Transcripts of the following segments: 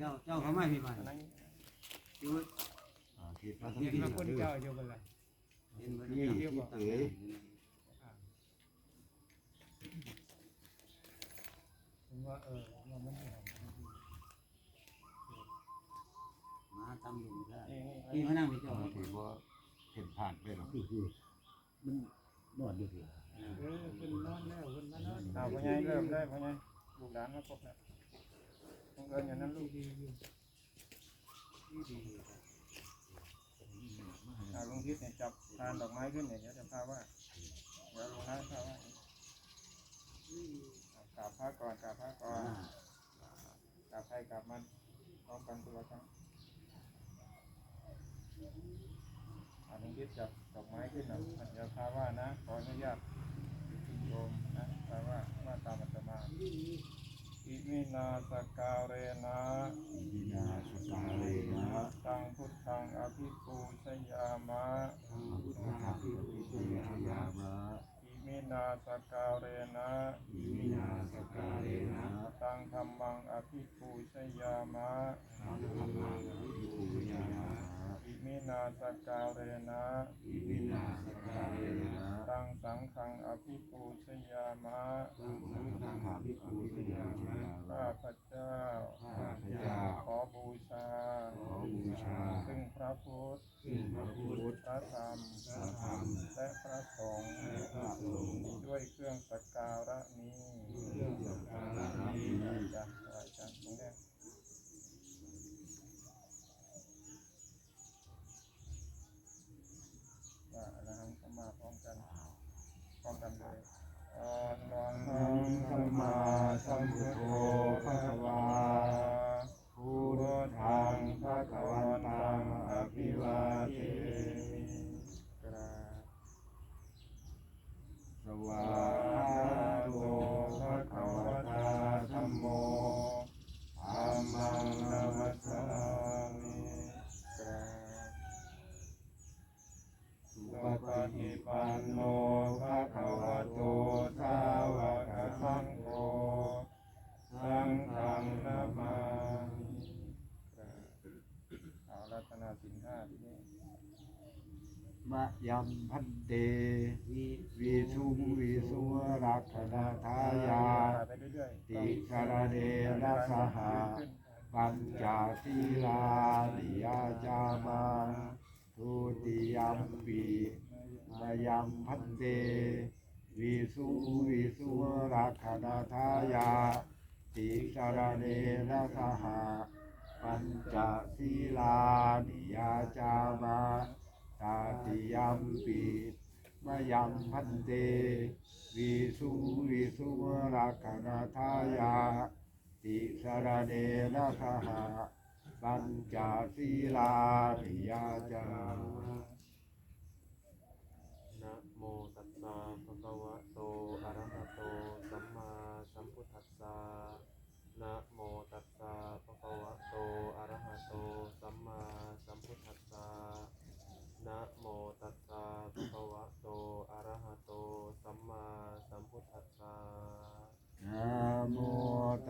เจ้าเจ้าเขาไม่มีบ้านอันนั้นอยู่อ่าคิดว่าเห็นว่าคนเจ้าอยู่บนไหนเห็นบ่นี่ได้ที่เอ๋ยผมว่าเออว่ามันไม่หอมมาตำลุงได้นี่นี่มานั่งพี่เจ้าถือว่าเห็นผ่านไปหรอกคือคือมันนอนอยู่เถอะเออขึ้นนอนแล้วขึ้นมานอนเอาพ่อใหญ่เริ่มได้พ่อใหญ่ลูกหลานมาครบแล้ว ต้องเอิญอย่างนั้นลูกดีดเอาลุงทิศเนี่ยจับทานดอกไม้ขึ้นเนี่ยเดี๋ยวจะพาว่าเดี๋ยวลุงท้ายพาว่ากราบพระก่อนกราบพระก่อนกราบใครกราบมันพร้อมกันตัวละครั้งอาลุงทิศจับดอกไม้ขึ้นนะเดี๋ยวพาว่านะขออนุญาตโยมนะแปลว่าว่าตามอัตมา อิมินาสการเรนะอินาสกาเลนะตังพุทธังอภิปูชยามะพุทธะปิปุชยามะอิมินาสการเรนะอิมินาสกาเลนะตังธรรมังอภิปูชยามะสังฆมังปิปุชยามะอิ มินาสการเรนะอิมินาสกาเลนะตังสังฆังอภิปูชยามะสังฆมังปิปุชยามะข้าพเจ้าข้าพเจ้าขอบูชาขอบูชา ซึ่งพระพุทธซึ่งพระพุทธพระธรรมพระธรรมและพระสงฆ์และพระสงฆ์ด้วยเครื่องสักการะนี้เครื่องสักการะนี้จ้ะอาจารย์ตรงนี้ว่าอรหังสมมาพร้อมกัน พร้อมกันเลยอะระหังสัมมาสัมพุทโธภะคะวา พุทธังพระคะวันตังอภิวาเทมิ กราบ สวาโตภะคะวตาธัมโมธัมมังนามัสสามิ กราบ สุปฏิปันโนภะคะวะโตสาวกสังโฆสังฆังนามามิ เอารัตนาสินห้าทีนี้ มะ ยัมพันเตวิวิสุงวิสุวรักขณาทายาไปเรื่อยๆติสารเนนะสหาปัญจศีลานิยาจามาทุติยัมปีมยัมพันเตวิสุวิสุรักขณาทายา ติสารเนนะสหาปัญจศีลานิยาจามา ตาติยามปีมยัมพันเตวิสุวิสุรักนาทายาติสารเนนะสหะปัญจศีลาปิยาจา นะโมตัสสะภะคะวะโต อะระหะโต สัมมาสัมพุทธัสสะนะโมตัสสะภะคะวะโต อะระหะโต สัมมาสัมพุทธัสสะนะโมตัสสะภะคะวะโต อะระหะโต สัมมาสัมพุทธัสสะ นะโมตั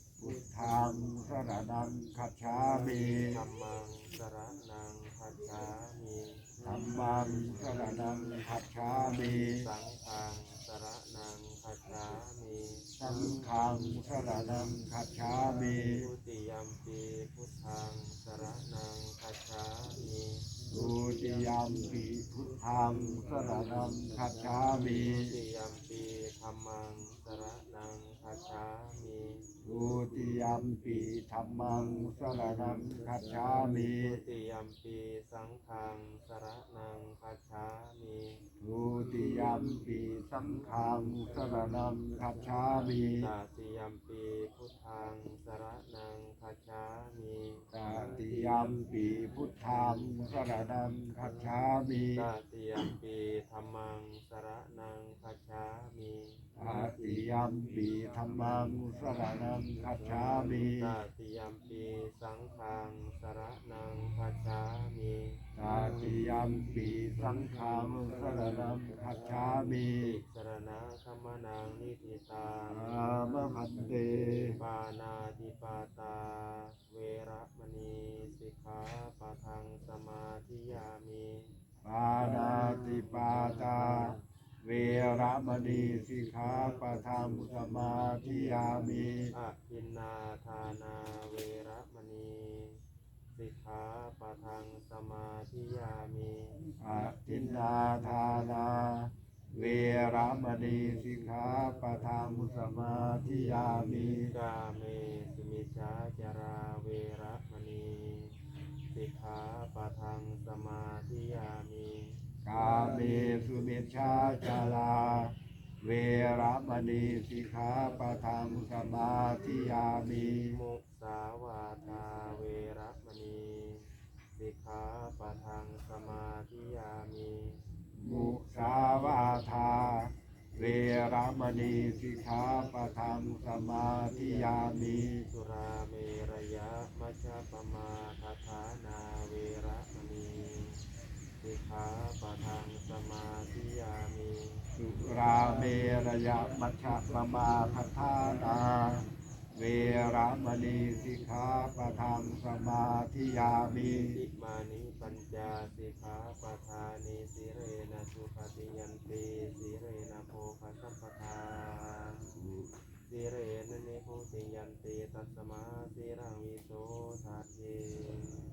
พุทธังสรณังคัจฉามิธัมมังสระนังคัจฉามิธัมมังสรณังคัจฉามิสังฆังสระนังคัจฉามิสังฆังสรณังคัจฉามิทุติยัมปีพุทธังสระนังคัจฉามิดุติยัมปิพุทธังสรณังคัจฉามิทุติยัมปีธัมมัง สระนังคัจฉามิดทุติยมปีธรรมังสรณังคัจฉามิทุติยมปีสังฆังสระนังคัจฉามิทุติยมปีสังฆังสรณังคัจฉามิตาติยมปีพุทธังสระนังคัจฉามิตติยมปีพุทธังสรณังคัจฉามิตาติยมปีธรรมังสระนังคัจฉามิ ตติยมปีธรรมังสรณังคัจฉามิตาติยมปีสังฆังสระนังคัจฉามิตติยมปีสังฆังสรณังคัจฉามิติสรณะคัมมนังนิทิตาอามะพันเตปานาติปาตา เวระมณีสิกขาปะทังสมาธิยามิปานาติปาตา เวระมณีสิกขาปะทังสมาธิยามิอะพินนาทานา เวระมณีสิกขาปะทังสมาธิยามิอาทินนาทานาเวระมณีสิกขาปะทังสมาธิยามิกาเมสุมิชาจาราเวระมณีสิกขาปะทังสมาธิยามิ กาเมสุมิชฌาจาราเวระมณีสิกขาปะทังสมาธิยามิมุสาวาทาเวระมณีสิกขาปะทังสมาธิยามิมุสาวาทา เวระมณีสิกขาปะทังสมาธิยามิสุราเมระยะมัชฌะปมาทฐานาเวระมณี สิกขาปะทังสมาธิยามิสุราเมรยะมัชฌะปมาคัฏฐานาเวระมณีสิกขาปะทังสมาธิยามิอิมานิปัญจสิกขาปทานิสิเรนะสุขติยันติสิเรนะโภคสัมปทาสิเรนะเนโพติยันติตัสสมาสิรังวิโสทาเย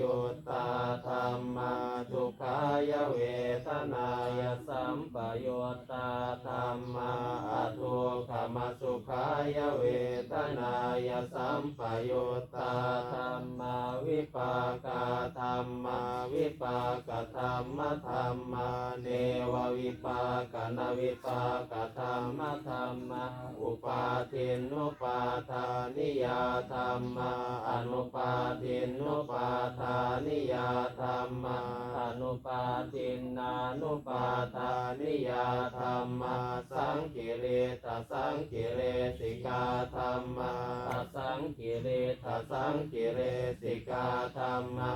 ยุตตาธรรมาทุกขายเวทนายสัมปยุตตาธรรมาอทุกขมสุขายเวทนายสัมปยุตตาธรรมาวิปากาธรรมาวิปากธรรมธรรมาเนววิปากนวิปากธรรมธรรมาอุปาทินุปาทานิยาธรรมา ปานิยาธรรมาสังกิเลตสังกิเลสิกาธรรมาสังกิเลตสังกิเลสิกาธรรมา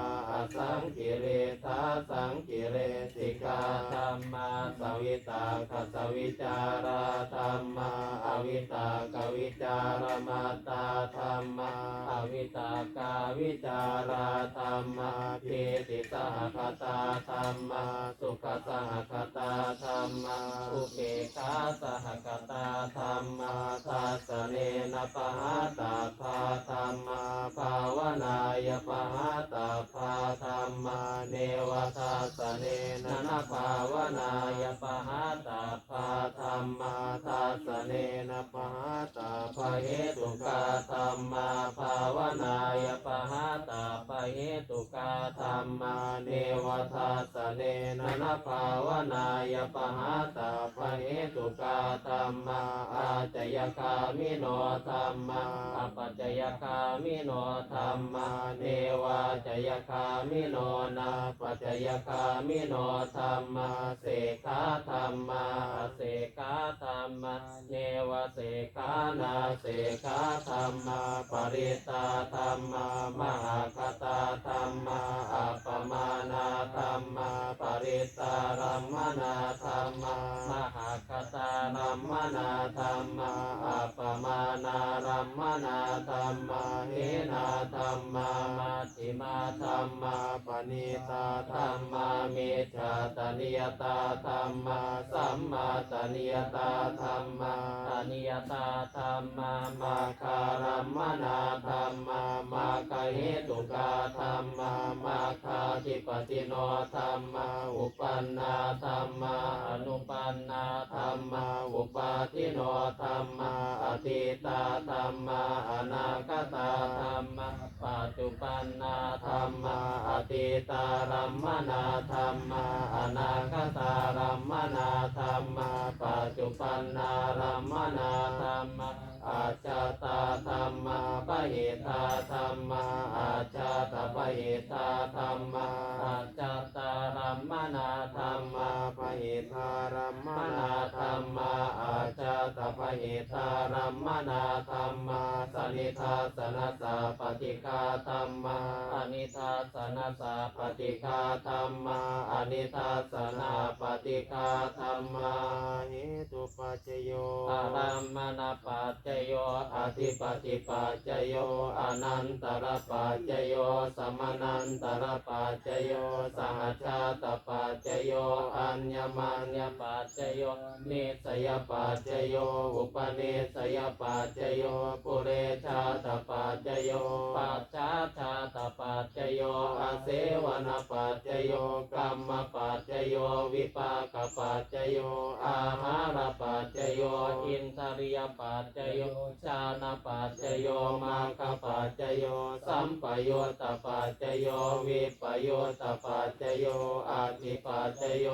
สังกิเลตสังกิเลสิกาธรรมาสวิตาคสวิจาราธรรมาอวิตากวิจารมาตาธรรมาอวิตากาวิจาราธรรมาพิติสหคตาธรรมาสุขสหคตาธรรมาอุเบกขาสหกตาธรรมาทัสเนนะปหาตาภาธรรมาภาวนายปหาตาภาธรรมาเนวทัสเนนะนะภาวนายปหาตา ธรรมาทัสเนนะปหาตาภาเหตุกาธรรมาภาวนายปะหาตาภาเหเหตุกาธรรมาเนวทัสเนนะนะภาวนายปะหาตาภเหตุกาธรรมาอาจยคามิโนธรรมาอปัจจยคามิโนธรรมาเนวาจยคามิโนนาปัจจยคามิโนธรรมาเสขาธรรมาเสขาธรรมเนวเสขานาเสขาธรรมาปริตาธรรมามหาคตาธรรมาอัปปมานาธรรมาปริตารัมมนาธรรมามหาคตารัมมนาธรรมาอัปปมานารัมมนาธรรมาเฮนาธรรมามัชฌิมาธรรมาปณิตาธรรมาเมจฉาตนิยตาธรรมาสัมมาตนิยตาธรรมาตนิยตาธรรมามาคารัมมนาธรรมามาคาเหตุกาธรรมามาคาทิปติโนธรรมาอุปันนาธรรมาอนุปันนาธรรมาอุปาทิโนธรรมาอธิตาธรรมาอนาคตาธรรมาปัจจุปันนาธรรมาอติตารัมมนาธรรมาอนาคตารัมมนาธรรมาปัจจุปันนารัมมนาธรรมาอาจาตาธรรมาปะหิตาธรรมาอาจาตปะหิตาธรรมาอาจาตารัมมนาธรรมาปะ ตารัมมนาธรรมาอาจาตปะหิตารัมมนาธรรมาสนิทาสนะสาปฏิกาธรรมาอนิทาสนะสาปฏิกาธรรมาอนิทาสนาปฏิกาธรรมาเหตุปัจจโยอารัมมณปัจจโยอธิปติปัจจโยอนันตรปัจจโยสมนันตรปัจจโยสหชาตปัจจโยอัญญมัญญปัจจโยนิสยปัจจโยอุปนิสยปัจจโยปุเรชาตปัจจโยปัจฉาชาตปัจจโยอาเสวนปัจจโยกรรมปัจจโยวิปากปัจจโยอาหารปัจจโยอินทริยปัจจโยชานะปัจจโยมาคปัจจโยสัมปโยตปัจจโยวิปโยตปัจจโยอาทิปัจจโย